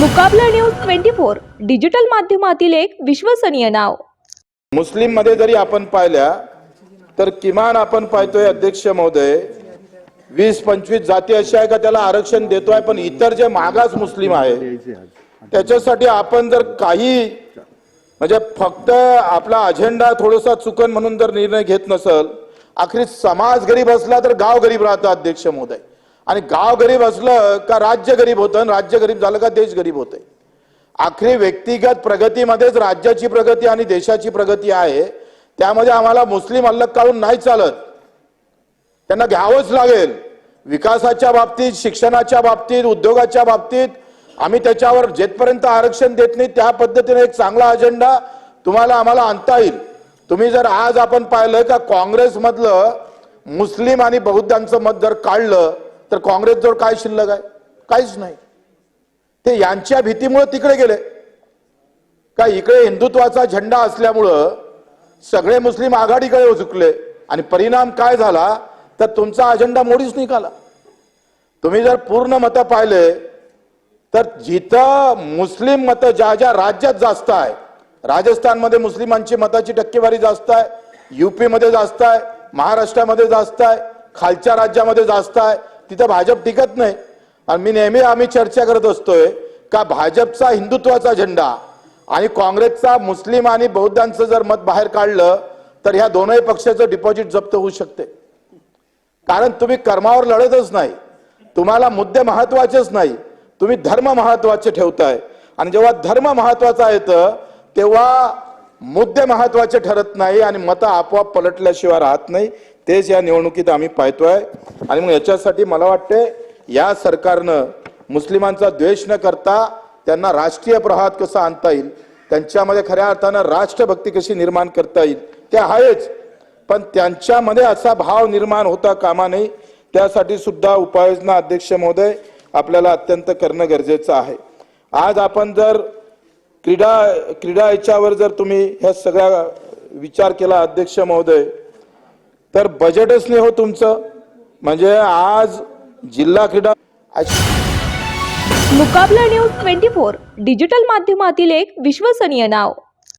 मुकाबला news twenty four digital माध्यमातील एक विश्वसनीय नाव. मुस्लिममध्ये जरी आपण पाहिल्या तर किमान आपण पाहतोय अध्यक्ष महोदय वीस पंचवीस जाती अशा आहे का त्याला आरक्षण देतोय पण इतर जे मागास मुस्लिम आहे त्याच्यासाठी आपण जर काही म्हणजे फक्त आपला अजेंडा थोडासा चुकन म्हणून जर निर्णय घेत नसल आखरी समाज गरीब असला तर गाव गरीब राहतं अध्यक्ष महोदय. आणि गाव गरीब असलं का राज्य गरीब होतं आणि राज्य गरीब झालं का देश गरीब होतंय. आखरी व्यक्तिगत प्रगतीमध्येच राज्याची प्रगती आणि देशाची प्रगती आहे. त्यामध्ये आम्हाला मुस्लिम अल्लग काढून नाही चालत. त्यांना घ्यावंच लागेल. विकासाच्या बाबतीत शिक्षणाच्या बाबतीत उद्योगाच्या बाबतीत आम्ही त्याच्यावर जेथपर्यंत आरक्षण देत नाही त्या पद्धतीने एक चांगला अजेंडा तुम्हाला आम्हाला आणता येईल. तुम्ही जर आज आपण पाहिलं का काँग्रेसमधलं मुस्लिम आणि बौद्धांचं मत जर काढलं तर काँग्रेसजवळ काय शिल्लक आहे? काहीच नाही. ते यांच्या भीतीमुळे तिकडे गेले. का इकडे हिंदुत्वाचा झेंडा असल्यामुळं सगळे मुस्लिम आघाडीकडे झुकले आणि परिणाम काय झाला? तर तुमचा अजेंडा मोडीच निघाला. तुम्ही जर पूर्ण मतं पाहिले तर जिथं मुस्लिम मतं ज्या ज्या राज्यात जास्त आहे राजस्थानमध्ये मुस्लिमांची मताची टक्केवारी जास्त आहे युपीमध्ये जास्त आहे महाराष्ट्रामध्ये जास्त आहे खालच्या राज्यामध्ये जास्त आहे तिथं भाजप टिकत नाही. आणि मी नेहमी आम्ही चर्चा करत असतोय का भाजपचा हिंदुत्वाचा झेंडा आणि काँग्रेसचा मुस्लिम आणि बौद्धांचं जर मत बाहेर काढलं तर ह्या दोनही पक्षाचं डिपॉझिट जप्त होऊ शकते. कारण तुम्ही कर्मावर लढतच नाही. तुम्हाला मुद्दे महत्वाचेच नाही. तुम्ही धर्म महत्त्वाचे ठेवताय. आणि जेव्हा धर्म महत्त्वाचा येतं तेव्हा मुद्दे महत्त्वाचे ठरत नाही आणि मतं आपोआप पलटल्याशिवाय राहत नाही. तेच या निवडणुकीत आम्ही पाहतोय. आणि मग याच्यासाठी मला वाटते या सरकारनं मुस्लिमांचा द्वेष न करता त्यांना राष्ट्रीय प्रहात कसा आणता येईल त्यांच्यामध्ये खऱ्या अर्थानं राष्ट्रभक्ती कशी निर्माण करता येईल ते आहेच. पण त्यांच्यामध्ये असा भाव निर्माण होता कामा नये त्यासाठी सुद्धा उपाययोजना अध्यक्ष महोदय आपल्याला अत्यंत करणं गरजेचं आहे. आज आपण जर क्रीडा क्रीडा याच्यावर जर तुम्ही ह्या सगळ्या विचार केला अध्यक्ष महोदय तर बजेटच नाही हो तुमचं. म्हणजे आज जिल्हा क्रीडा मुकाबला न्यूज ट्वेंटी फोर डिजिटल माध्यमातील एक विश्वसनीय नाव.